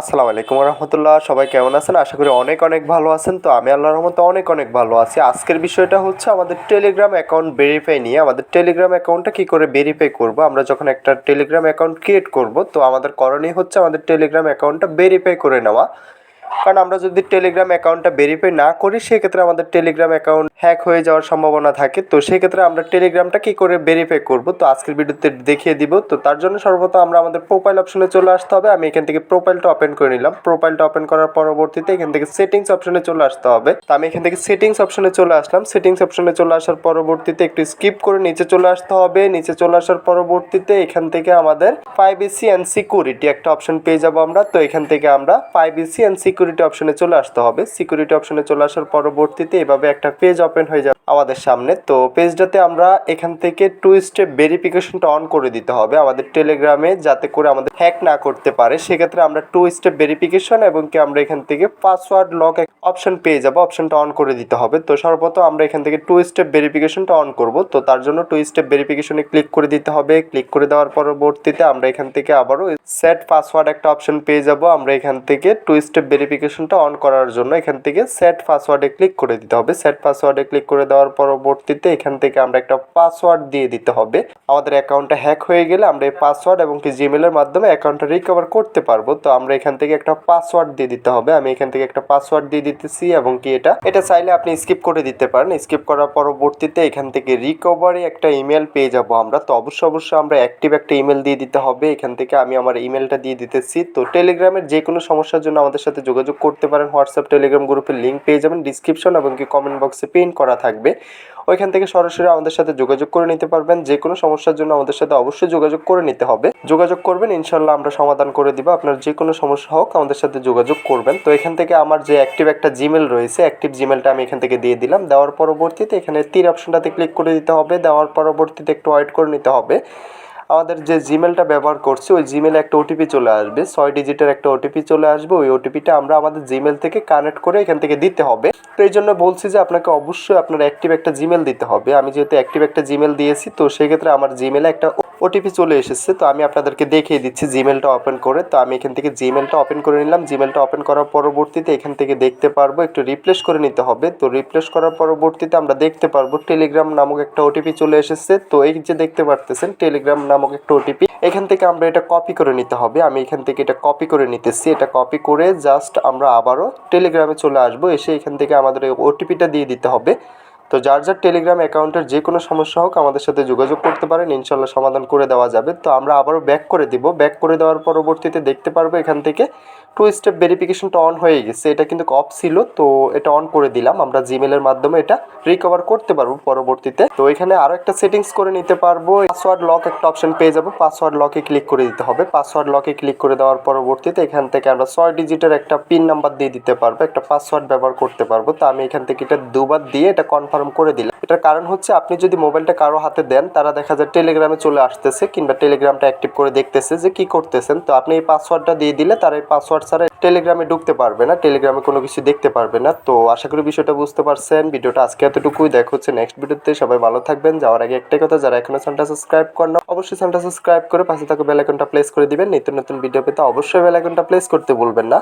আসসালামু আলাইকুম রহমতুল্লাহ সবাই কেমন আছেন? আশা করি অনেক অনেক ভালো আছেন। তো আমি আল্লাহ রহমতে অনেক অনেক ভালো আছি। আজকের বিষয়টা হচ্ছে আমাদের টেলিগ্রাম অ্যাকাউন্ট ভেরিফাই নিয়ে। আমাদের টেলিগ্রাম অ্যাকাউন্টটা কী করে ভেরিফাই করব? আমরা যখন একটা টেলিগ্রাম অ্যাকাউন্ট ক্রিয়েট করব, তো আমাদের করণীয় হচ্ছে আমাদের টেলিগ্রাম অ্যাকাউন্টটা ভেরিফাই করে নেওয়া। কারণ আমরা যদি টেলিগ্রাম অ্যাকাউন্টটা ভেরিফাই না করি, সেক্ষেত্রে আমাদের টেলিগ্রাম অ্যাকাউন্ট হ্যাক হয়ে যাওয়ার সম্ভাবনা থাকে। তো সেক্ষেত্রে আমরা টেলিগ্রামটা কী করে ভেরিফাই করব? তো আজকের ভিডিওতে দেখিয়ে দিব। তো তার জন্য সর্বপ্রথম আমরা আমাদের প্রোফাইল অপশনে চলে আসতে হবে। আমি এখান থেকে প্রোফাইলটা ওপেন করে নিলাম। প্রোফাইলটা ওপেন করার পরবর্তীতে এখান থেকে সেটিংস অপশনে চলে আসতে হবে। তো আমি এখান থেকে সেটিংস অপশনে চলে আসলাম। সেটিংস অপশনে চলে আসার পরবর্তীতে একটু স্কিপ করে নিচে চলে আসতে হবে। নিচে চলে আসার পরবর্তীতে এখান থেকে আমাদের প্রাইভেসি অ্যান্ড সিকিউরিটি একটা অপশন পেয়ে যাব আমরা। তো এখান থেকে আমরা প্রাইভেসি অ্যান্ড সিকিউরিটি অপশনে চলে আসতে হবে। সিকিউরিটি অপশনে চলে আসার পরবর্তীতে এভাবে একটা পেজ ওপেন হয়ে যাবে। আমাদের সামনে। তো পেজটাতে আমরা এখান থেকে টু স্টেপ ভেরিফিকেশনটা অন করে দিতে হবে আমাদের টেলিগ্রামে যাতে করে আমাদের হ্যাক না করতে পারে। সেক্ষেত্রে আমরা টু স্টেপ ভেরিফিকেশন এবং কি আমরা এখান থেকে পাসওয়ার্ড লক অপশন পেয়ে যাব অপশনটা অন করে দিতে হবে। তো সর্বপ্রথম আমরা এখান থেকে টু স্টেপ ভেরিফিকেশনটা অন করব। তো তার জন্য টু স্টেপ ভেরিফিকেশনে ক্লিক করে দিতে হবে। ক্লিক করে দেওয়ার পরবর্তীতে আমরা এখান থেকে আবারও সেট পাসওয়ার্ড একটা অপশন পেয়ে যাব। আমরা এখান থেকে টু স্টেপ ভেরিফিকেশনটা অন করার জন্য এখান থেকে সেট পাসওয়ার্ডে ক্লিক করে দিতে হবে। সেট পাসওয়ার্ডে ক্লিক করে দেওয়ার পরবর্তীতে এখান থেকে আমরা একটা পাসওয়ার্ড দিয়ে দিতে হবে। আমাদের অ্যাকাউন্টটা হ্যাক হয়ে গেলে আমরা এই পাসওয়ার্ড এবং কি জিমেলের মাধ্যমে অ্যাকাউন্টটা রিকভার করতে পারব। তো আমরা এখান থেকে একটা পাসওয়ার্ড দিয়ে দিতে হবে। আমি এখান থেকে একটা পাসওয়ার্ড দিয়ে দিতেছি এবং কি এটা? এটা চাইলে আপনি স্কিপ করে দিতে পারেন। স্কিপ করার পরবর্তীতে এখান থেকে রিকভারি একটা ইমেল পেয়ে যাব আমরা। তো অবশ্যই অবশ্যই আমরা অ্যাক্টিভ একটা ইমেল দিয়ে দিতে হবে। এখান থেকে আমি আমার ইমেলটা দিয়ে দিতেছি। তো টেলিগ্রামের যে কোনো সমস্যার জন্য আমাদের সাথে যোগাযোগ করতে পারেন। হোয়াটসঅ্যাপ টেলিগ্রাম গ্রুপের লিঙ্ক পেয়ে যাবেন। ডিসক্রিপশন এবং কি কমেন্ট বক্সে পিন করা থাকবে। ওইখান থেকে সরাসরি আমাদের সাথে যোগাযোগ করে নিতে পারবেন। যে কোনো সমস্যার জন্য আমাদের সাথে অবশ্যই যোগাযোগ করে নিতে হবে। যোগাযোগ করবেন ইনশাল্লাহ আমরা সমাধান করে দিব। আপনার যে কোনো সমস্যা হোক আমাদের সাথে যোগাযোগ করবেন। তো এখান থেকে আমার যে অ্যাক্টিভ একটা জিমেল রয়েছে অ্যাক্টিভ জিমেলটা আমি এখান থেকে দিয়ে দিলাম। দেওয়ার পরবর্তীতে এখানে তীর অপশনটাতে ক্লিক করে দিতে হবে। দেওয়ার পরবর্তীতে একটু ওয়েট করে নিতে হবে। আমাদের যে জিমেলটা ব্যবহার করছি, ওই জিমেলে একটা ওটিপি চলে আসবে। ছয় ডিজিটের একটা ওটিপি চলে আসবে। ওই ওটিপিটা আমরা আমাদের জিমেল থেকে কানেক্ট করে এখান থেকে দিতে হবে। তো এই জন্য বলছি যে আপনাকে অবশ্যই আপনার অ্যাক্টিভ একটা জিমেল দিতে হবে। আমি যেহেতু অ্যাক্টিভ একটা জিমেল দিয়েছি, তো সেক্ষেত্রে আমার জিমেলে একটা ওটিপি চলে এসেছে, তো আমি আপনাদেরকে দেখিয়ে দিচ্ছি জিমেলটা ওপেন করে। তো আমি এখান থেকে জিমেলটা ওপেন করে নিলাম। জিমেলটা ওপেন করার পরবর্তীতে এখান থেকে দেখতে পারব, একটু রিপ্লেস করে নিতে হবে। তো রিপ্লেস করার পরবর্তীতে আমরা দেখতে পারব টেলিগ্রাম নামক একটা ওটিপি চলে এসেছে। তো এই যে দেখতে পারতেছেন টেলিগ্রাম নামক একটা ওটিপি এখান থেকে আমরা এটা কপি করে নিতে হবে। আমি এখান থেকে এটা কপি করে নিতেছি। এটা কপি করে জাস্ট আমরা আবারও টেলিগ্রামে চলে আসব। এসে এখান থেকে আমাদের ওটিপিটা দিয়ে দিতে হবে। তো যার যার টেলিগ্রাম অ্যাকাউন্টের যে কোনো সমস্যা হোক আমাদের সাথে যোগাযোগ করতে পারেন ইনশাল্লাহ সমাধান করে দেওয়া যাবে। তো আমরা আবারও ব্যাক করে দিব। ব্যাক করে দেওয়ার পরবর্তীতে দেখতে পারব এখান থেকে টু স্টেপ ভেরিফিকেশনটা অন হয়ে গেছে। এটা কিন্তু অফ ছিল, তো এটা অন করে দিলাম। আমরা জিমেলের মাধ্যমে এটা রিকভার করতে পারব পরবর্তীতে। তো এখানে আরও একটা সেটিংস করে নিতে পারব। পাসওয়ার্ড লক একটা অপশন পেয়ে যাব। পাসওয়ার্ড লকে ক্লিক করে দিতে হবে। পাসওয়ার্ড লকে ক্লিক করে দেওয়ার পরবর্তীতে এখান থেকে আমরা ছয় ডিজিটের একটা পিন নাম্বার দিয়ে দিতে পারব, একটা পাসওয়ার্ড ব্যবহার করতে পারব। তো আমি এখান থেকে এটা দুবার দিয়ে এটা কনফার্ম করে দিলাম। এটার কারণ হচ্ছে আপনি যদি মোবাইলটা কারও হাতে দেন, তারা দেখা যায় টেলিগ্রামে চলে আসতেছে কিংবা টেলিগ্রামটা অ্যাক্টিভ করে দেখতেছে যে কি করতেছেন। তো আপনি এই পাসওয়ার্ডটা দিয়ে দিলে তার এই পাসওয়ার্ড ছাড়া টেলিগ্রামে ঢুকতে পারবে না টেলিগ্রামে কোনো কিছু দেখতে পারবে না। তো আশা করি বিষয়টা বুঝতে পারছেন। ভিডিওটা আজকে এতটুকুই। দেখা হচ্ছে নেক্সট ভিডিওতে। সবাই ভালো থাকবেন। যাওয়ার আগে একটাই কথা, যারা এখনও চ্যানেলটা সাবস্ক্রাইব করেন অবশ্যই চ্যানেলটা সাবস্ক্রাইব করে পাশে থাকা বেল আইকনটা প্লেস করে দিবেন। নিত্য নতুন ভিডিও পেতে অবশ্যই বেল আইকনটা প্লেস করতে ভুলবেন না।